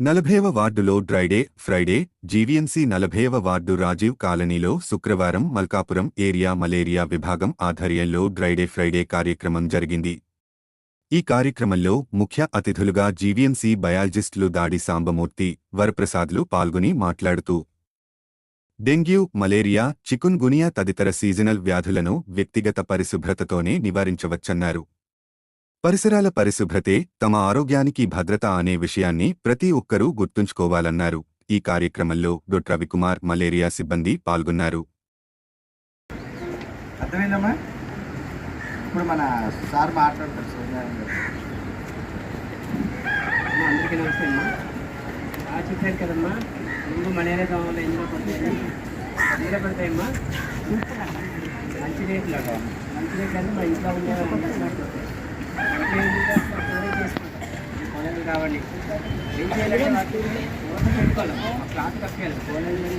నలభైవ వార్డులో dry day Friday GVMC నలభైవ వార్డు రాజీవ్ కాలనీలో శుక్రవారం మల్కాపురం ఏరియా మలేరియా విభాగం ఆధ్వర్యంలో డ్రైడే ఫ్రైడే కార్యక్రమం జరిగింది. ఈ కార్యక్రమంలో ముఖ్య అతిథులుగా జీవీఎంసీ బయాలజిస్టులు దాడి సాంబమూర్తి వరప్రసాద్లు పాల్గొని మాట్లాడుతూ డెంగ్యూ మలేరియా చికున్గునియా తదితర సీజనల్ వ్యాధులను వ్యక్తిగత పరిశుభ్రతతోనే నివారించవచ్చన్నారు. పరిసరాల పరిశుభ్రతే తమ ఆరోగ్యానికి భద్రత అనే విషయాన్ని ప్రతి ఒక్కరూ గుర్తుంచుకోవాలన్నారు. ఈ కార్యక్రమంలో డొట్ రవికుమార్ మలేరియా సిబ్బంది పాల్గొన్నారు. అర్థమైందమ్మా? ఇప్పుడు మన సార్ మాట్లాడతారు అందరికీ నమస్తే అమ్మా. ఆ చెప్పారు కదమ్మా ముందు మలేరియా దోమలు ఎందులో పడతాయి ఎందులో పడతాయమ్మా. మంచి రేట్లు మంచి రేట్లు అంటే మా ఇంట్లో ఉండే కోడలు కావండి పెట్టుకోవాలి ఒక క్లాత్ కప్పేయాలి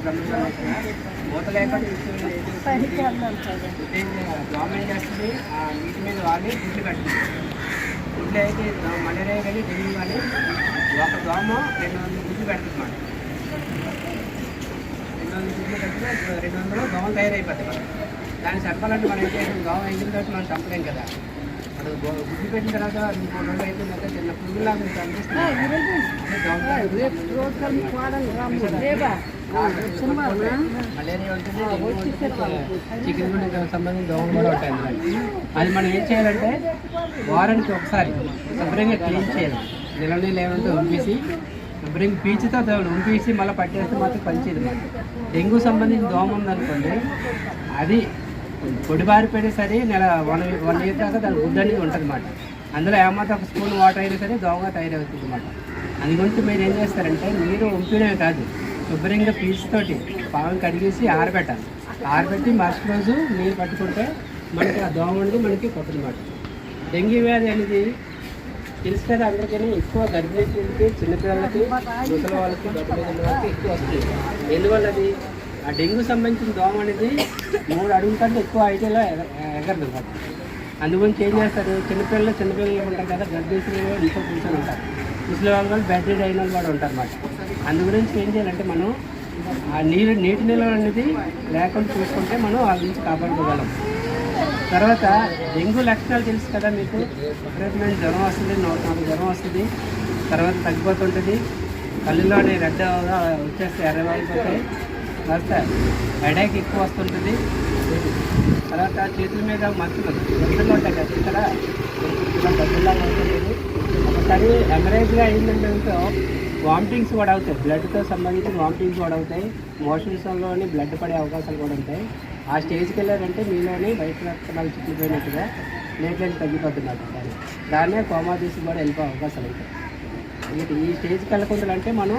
గమనించాలి మూత లేకుండా గవర్నమెంట్ చేస్తుంది ఆ నీటి మీద వాళ్ళు గుడ్లు కట్టింది గుడ్లు అయితే దో- మలేరియా కానీ డెంగ్యూ కానీ ఒక దోమ రెండు వందల గుడ్లు పెడుతుంది మాట రెండు వందల గుడ్లు కట్టినా ఇప్పుడు రెండు వందలు దోమలు తయారైపోతాయి. మనం దాన్ని చెప్పాలంటే మనం ఏం చేయాలి? దోమ ఎగిన మనం చంపలేం కదా. గుడ్లు పెట్టిన తర్వాత చిన్న మీకు అనిపిస్తుంది చికెన్ సంబంధించిన దోమలు కూడా ఉంటాయి. అది మనం ఏం చేయాలంటే వారానికి ఒకసారి శుభ్రంగా క్లీన్ చేయాలి. నిల నీళ్ళు ఏమంటే ఉంపేసి శుభ్రంగా పీచుతో దోమలు ఉంపేసి మళ్ళీ పట్టేస్తే మాత్రం పనిచేయదు. మనకి. డెంగ్యూ సంబంధించిన దోమ ఉందనుకోండి అది పొడిబారిపోయినా సరే నెల వన్ వన్ ఇయర్ దాకా దాని గుడ్డ అనేది ఉంటుంది అన్నమాట అందులో ఏమాత్రం ఒక స్పూన్ వాటర్ అయినా సరే దోమగా తయారవుతుంది అన్నమాట అది గురించి మీరు ఏం చేస్తారంటే మీరు ఉంపినే కాదు శుభ్రంగా పీచుతోటి పావం కడిగేసి ఆరబెట్టాలి. ఆరబెట్టి మరుసటి రోజు నీరు పట్టుకుంటే మనకి ఆ దోమ అనేది మనకి కొట్టదన్నమాట డెంగ్యూ వ్యాధి అనేది తెలుసు కదా అందరికీ ఎక్కువ గర్భిణీలకి చిన్నపిల్లలకి ముసలి వాళ్ళకి గడ్డ వాళ్ళకి ఎక్కువ వస్తుంది. ఎందువల్ల అది? ఆ డెంగ్యూ సంబంధించిన దోమ అనేది మూడు అడుగుల కంటే ఎక్కువ హైట్లో ఎగరదు అనమాట అందుగురించి ఏం చేస్తారు? చిన్నపిల్లలు చిన్నపిల్లలు ఉంటారు కదా గర్భిణీలు ఇంట్లో కూర్చొని ఉంటారు. ముసలి వాళ్ళు కూడా బెడ్ రెడ్ అయిన వాళ్ళు కూడా ఉంటారు అన్నమాట. అందు గురించి ఏం చేయాలంటే మనం ఆ నీరు నీటి నిల్వ అనేది లేకుండా చూసుకుంటే మనం వాళ్ళ నుంచి కాపాడుకోగలం. తర్వాత డెంగ్యూ లక్షణాలు తెలుసు కదా మీకు? విపరీతమైన జ్వరం వస్తుంది నాలుగు జ్వరం వస్తుంది. తర్వాత తగ్గిపోతుంటుంది. కళ్ళులోనే రెడ్ వచ్చేస్తే ఎర్రబడిపోతాయి తర్వాత హెడేక్ ఎక్కువ వస్తుంటుంది. తర్వాత చేతుల మీద మచ్చలు గడ్డలు ఉంటాయి కదా ఇక్కడ. ఇలా ఉంటుంది. ఒకసారి ఎమరేజ్గా అయిందంటే వామిటింగ్స్ కూడా అవుతాయి. బ్లడ్తో సంబంధించిన వామిటింగ్స్ కూడా అవుతాయి. మోషన్స్లోని బ్లడ్ పడే అవకాశాలు కూడా ఉంటాయి. ఆ స్టేజ్కి వెళ్ళారంటే మీలోని బయట రక్తనాలు చిక్కిపోయినట్టుగా ప్లేట్లెట్ తగ్గిపోతున్నారు దాన్ని దాన్నే కోమా తీసి కూడా వెళ్ళిపోయే అవకాశాలు ఉంటాయి. ఈ స్టేజ్కి వెళ్ళకుండా అంటే మనం